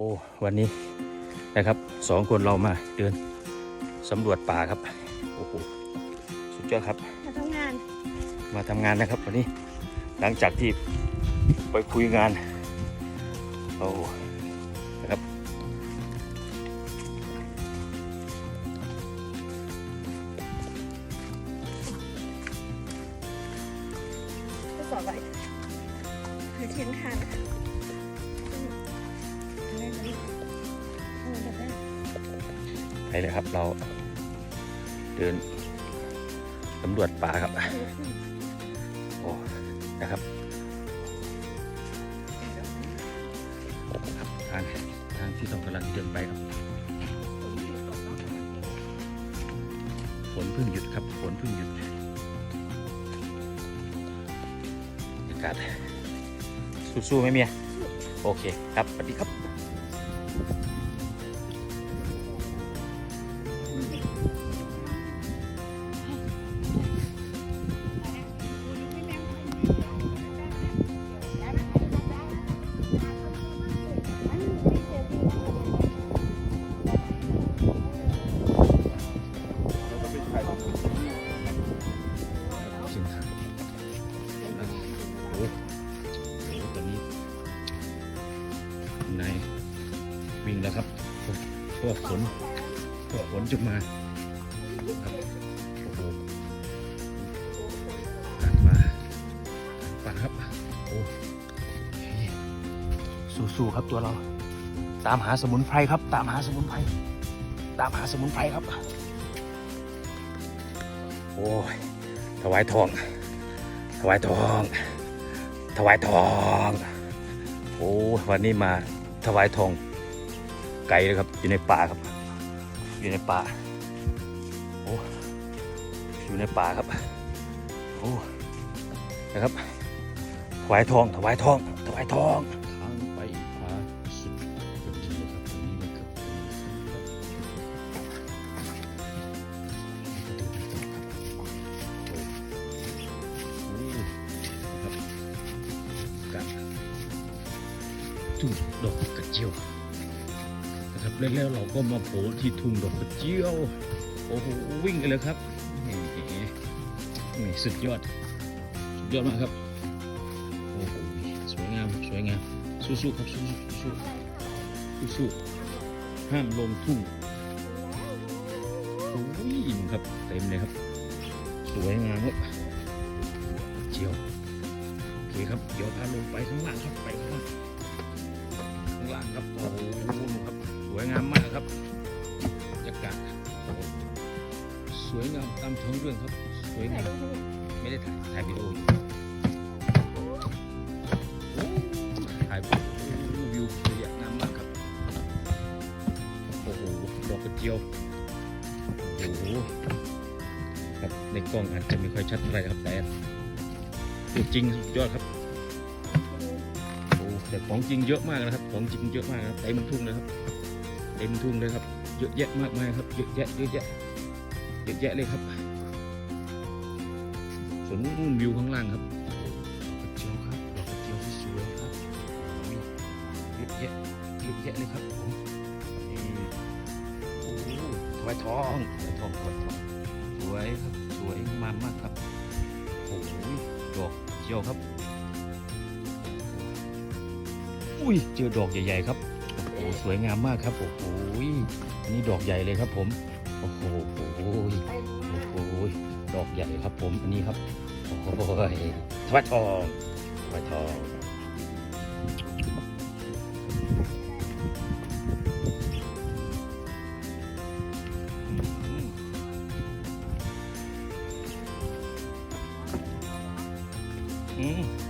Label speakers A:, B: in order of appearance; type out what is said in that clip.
A: โอ้วันนี้นะครับสองคนเรามาเดินสำรวจป่าครับโอ้โหสุดยอดครับ
B: มาทำงาน
A: มาทำงานนะครับวันนี้หลังจากที่ไปคุยงานโอ้นะครับ
B: ทดสอบไว้คือเทียนทาน เล
A: ยครับ เราเดินสำรวจป่าครับโอ้นะครับครับทางทางที่เรากำลังเดินไปครับฝนเพิ่งหยุดครับฝนเพิ่งหยุดอากาศสู้ๆไหมเมียโอเคครับสวัสดีครับ นายวิ่งแล้วครับพว่าฝนพว่าฝนจะมาครับโอ้โหกลางป่ากลางป่าครับโอ้สู้ๆครับตัวเรา ตามหาสมุนไพรครับ ตามหาสมุนไพรตามหาสมุนไพรครับ โอ้ยถวายทอง ถวายทอง ถวายทอง โอ้วันนี้มา ถวายทอง ไกลเลยครับ อยู่ในป่าครับ อยู่ในป่าโอ้อยู่ในป่าครับโอ้นะครับถวายทองถวายทองถวายทอง ทุ่งดอกกระเจียวนะครับแล้วเราก็มาโผล่ที่ทุ่งดอกกระเจียว โอ้โหวิ่งกันเลยครับนี่นี่สุดยอดสุดยอดมากครับโอ้โหสวยงามสวยงามสู้ๆครับสู้ๆสู้ๆสู้ๆห้ามลงทุ่งโอ้ยครับเต็มเลยครับ สวยงามครับเจียวโอเคครับเดี๋ยวพาลงไปข้างล่างครับไปข้างล่างางล่างครับ โอ้โหครับ สวยงามมากครับบรรยากาศโอ้โหสวยงามตามท้องเรื่องครับ สวยงาม ไม่ได้ถ่ายถ่ายวิดีโออยู่ถ่ายวิวสวยงามมากครับ โอ้โห ดอกกระเจียว โอ้โห ครับ ในกล้องอาจจะไม่ค่อยชัดเท่าไหร่ครับแต่ตัวจริงสุดยอดครับโอ้ แต่ของจริงเยอะมากนะครับ ของจริงเยอะมากนะครับเต็มทุ่งเลยครับเต็มทุ่งเลยครับ เยอะแยะมากมายครับ เยอะแยะเยอะแยะเยอะแยะเลยครับ ส่วนนู่นวิวข้างล่างครับดอกกระเจียวครับดอกกระเจียวที่สวยครับเยอะแยะเยอะแยะเลยครับผมนี่โอ้ถวายทองถวายทองถวายทองสวยครับสวยงามมากครับโอ้โหดอกเจียวครับ อุ้ยเจอดอกใหญ่ ๆ ครับโอ้โหสวยงามมากครับโอ้โหอันนี้ดอกใหญ่เลยครับผมโอ้โหโอ้โหดอกใหญ่ครับผมอันนี้ครับโอ้ยทวัดทองทวัดทองอืม